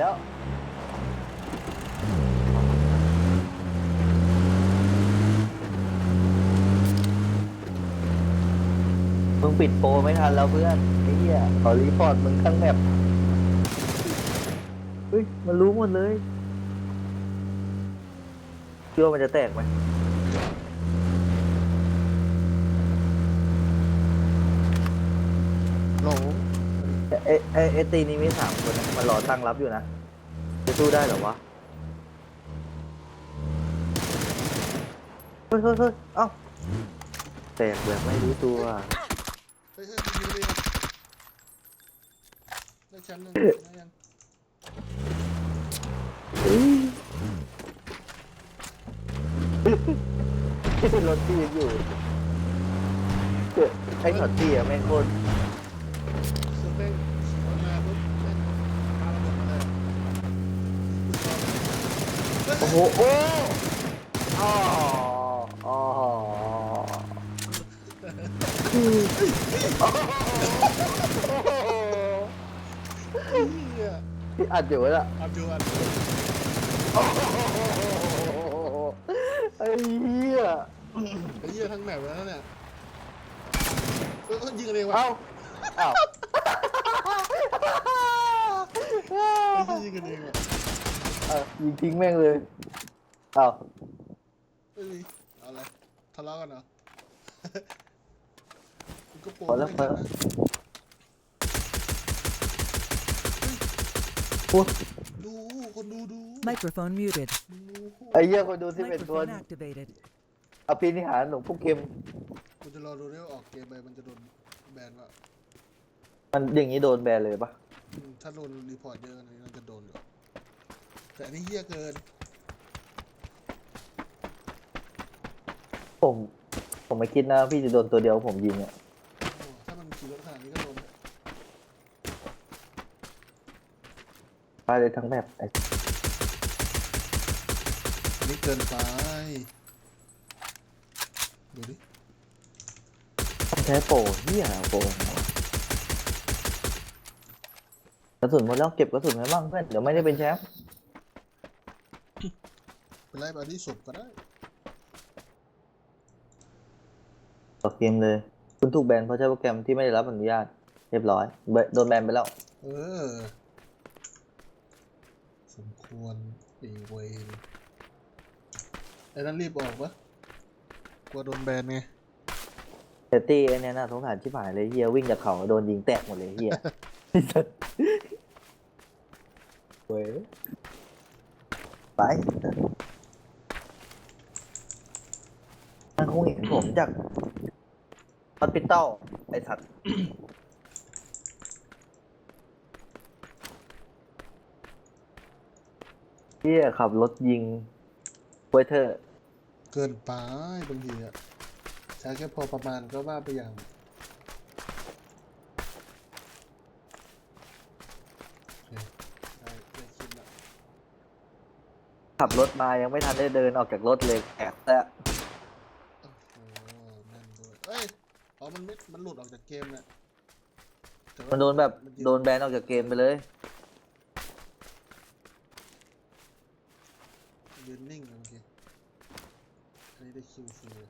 แล้วมึงปิดโปรไม่ทันแล้วเพื่อนไอ้เหี้ยขอรีพอร์ตมึงข้างแมปเฮ้ย มันรู้หมดเลยเชื่อว่ามันจะแตกไหมโหล เอ้เอ้เอตีนี้มีสามคนนะมันรอตั้งรับอยู่นะ จะสู้ได้เหรอวะ เฮ้ยเฮ้ยเฮ้ยเอ้าแตกแบบไม่รู้ตัว เฮ้ยเฮ้ยยิงเลยอะได้แชมป์หนึ่งได้ยังรถที่อยู่ไอ้หนอดที่อะแม่งโคตร เซอร์เป้งขี่รถมาปุ๊บแม่งปาระเบิดมาเลยเฮ้ย โอ้โหโอ้อ๋ออ๋อเฮ้ยเหี้ยที่อัดอยู่แล้วอับดูอับดูไอ้เหี้ยไอ้เหี้ยทั้งแมปแล้วเนี่ยเฮ้ยเฮ้ยยิงกันเองวะเอ้าเอ้าไอ้เหี้ยยิงกันเองอะ เอายิงทิ้งแม่งเลยเอ้าเฮ้ยเอาอะไรทะเลาะกันเหรอมึงก็โปรพอแล้วไม่พอได้แล้วนะโอ้ยดูคนดูดู Microphone muted. ดูไอ้เหี้ยคนดูที่เป็นคน Microphone activated. อภินิหารหลวงพ่อเข็มกูจะรอดูเรื่องออกเกมไปมันจะโดนแบนว่ามันอย่างนี้โดนแบนเลยปะถ้าโดนรีพอร์ตเยอะขนาดนี้มันจะโดนอยู่ แต่อันนี้เฮี้ยเกิน ผม ผมไม่คิดนะ พี่จะโดนตัวเดียวผมยิงอะโอ้ถ้ามันขี่รถขนาดนี้ก็โดนตายเลยทั้งแบบไอ้อันนี้เกินไปดูดิต้องใช้โปรเหี้ยโปรกระสุนหมดแล้วเก็บกระสุนไว้บ้างเพื่อนเดี๋ยวไม่ได้เป็นแชมป์ ไปไล่ไปที่ศพก็ได้ ต่อเกมเลย คุณถูกแบนเพราะใช้โปรแกรมที่ไม่ได้รับอนุญาต เรียบร้อยเบโดนแบนไปแล้ว เออ สมควรไอีเวนไอ้นั่นรีบออกปะกลัวโดนแบนไง เซตตี้ไอ้เนี่ยน่าสงสารชิบหายเลยเฮียวิ่งจากเขาโดนยิงแตกหมดเลยเฮีย ไอ้สัสเว้ยไปมันคงเห็น ผมจากฮอสปิตอลไอ้สัตว์เฮียขับรถยิงเวเทอร์เกินไปบางทีอะใช้แค่พอประมาณก็ว่าไปอย่างโอเคได้ได้คิดละขับรถมายังไม่ทันได้เดินออกจากรถเลยแอบแต่โอ้โหแม่นด้วยเอ้ย อ๋อ มันไม่ มันหลุดออกจากเกมเนี่ยแต่ว่ามันโดนแบบมัยืโดนแบนออกจากเกมไปเลย ยืนนิ่งโอเคอันนี้ได้คิวฟรีเลย